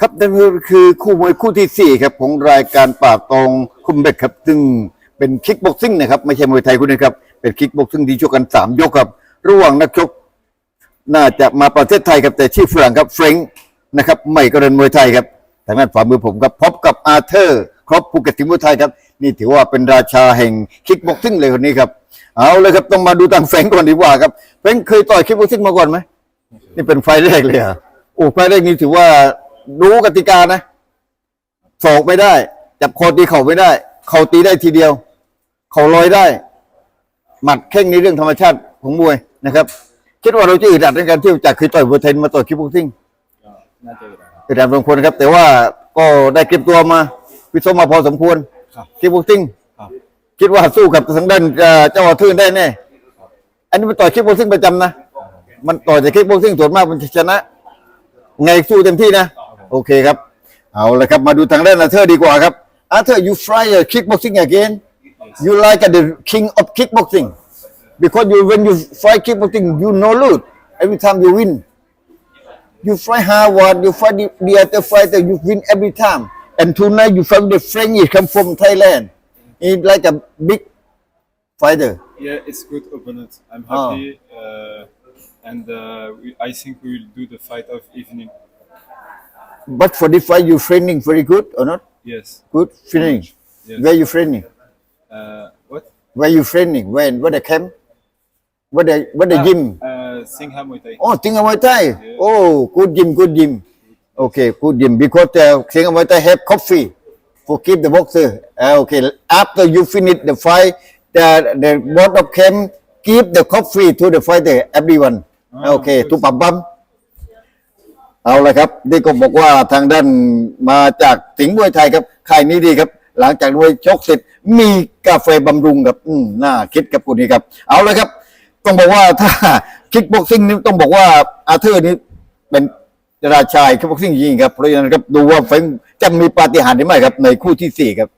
ครับนั่นคือคู่มวยคู่ที่สี่ครับ ของรายการปากตองคุมเบกครับ ซึ่งเป็นคิกบ็อกซิ่งนะครับ ไม่ใช่มวยไทยคุณนะครับ เป็นคิกบ็อกซิ่งที่ชกกันสามยกครับ ระหว่างนักชก น่าจะมาประเทศไทยครับแต่ชื่อฝรั่งครับเฟรงค์นะครับไม่กระเด็นมวยไทยครับทางด้านฝ่ามือผมครับพบกับอาเธอร์ครบภูเก็ตทีมมวยไทยครับ นี่ถือว่าเป็นราชาแห่งคิกบ็อกซิ่งเลยคนนี้ครับเอาเลยครับต้องมาดูทางเฟรงค์ก่อนดีกว่าครับเฟรงค์เคยต่อยคิกบ็อกซิ่งมาก่อนไหมนี่เป็นไฟแรกเลยอะโอ้ไฟแรกนี่ถือว่า รู้กติกานะศอกไม่ได้ จับคอตีเข่าไม่ได้ เข่าตีได้ทีเดียว เข่าลอยได้ หมัดแข้งในเรื่องธรรมชาติของมวยนะครับ คิดว่าเราจะอึดอัดในการเที่ยวจากคือต่อยมวยไทยมาต่อยคิกบ็อกซิ่งก็น่าจะได้ครับอึดอัดบางคนครับ แต่ว่าก็ได้เก็บตัวมาวิสมมาพอสมควรครับคิกบ็อกซิ่งครับคิดว่าสู้กับทางด้านเอ่อเจ้าอาทื่นได้แน่อันนี้มันต่อยคิกบ็อกซิ่งประจำนะมันต่อยแต่คิกบ็อกซิ่งส่วนมากมันจะชนะ ไงสู้เต็มที่นะ โอเคครับ เอาละครับมาดูทางด้านอาเธอร์ดีกว่าครับอาเธอร์ you try a kickboxing again you like the king of kickboxing because you when you fight kickboxing you no lose every time you win you fight hard you fight the, the other fighter you win every time and tonight you fight the French he come from Thailand he like a big fighter Yeah, it's good opponent. I'm Oh. happy, uh, and uh, we, I think we will do the fight of evening. but 45 you training very good or not? Yes. Good training. Yes. Where you training? Uh, what? Where you training? When? What a camp? What a what a ah, gym? Uh, Singha Muay Thai. Oh, Singha Muay Thai. Yeah. Oh, good gym, good gym. Okay, good gym because uh, Singha Muay Thai have coffee for keep the boxer. Uh, okay, after you finish the fight, the the board of camp give the coffee to the fighter everyone. Ah, okay, to pam. เอาละครับ นี่ก็บอกว่าทางด้านมาจากสิงห์มวยไทยครับค่ายนี้ดีครับ หลังจากมวยชกเสร็จมีกาแฟบำรุงครับอืมน่าคิดกับคุณนี้ครับ เอาละครับ ต้องบอกว่าถ้าคิกบ็อกซิ่งนี่ต้องบอกว่าอาเธอร์นี่เป็นราชายคิกบ็อกซิ่งจริงครับเพราะฉะนั้นครับดูว่าเฟงจะมีปาฏิหาริย์หรือไม่ครับ ในคู่ที่สี่ครับ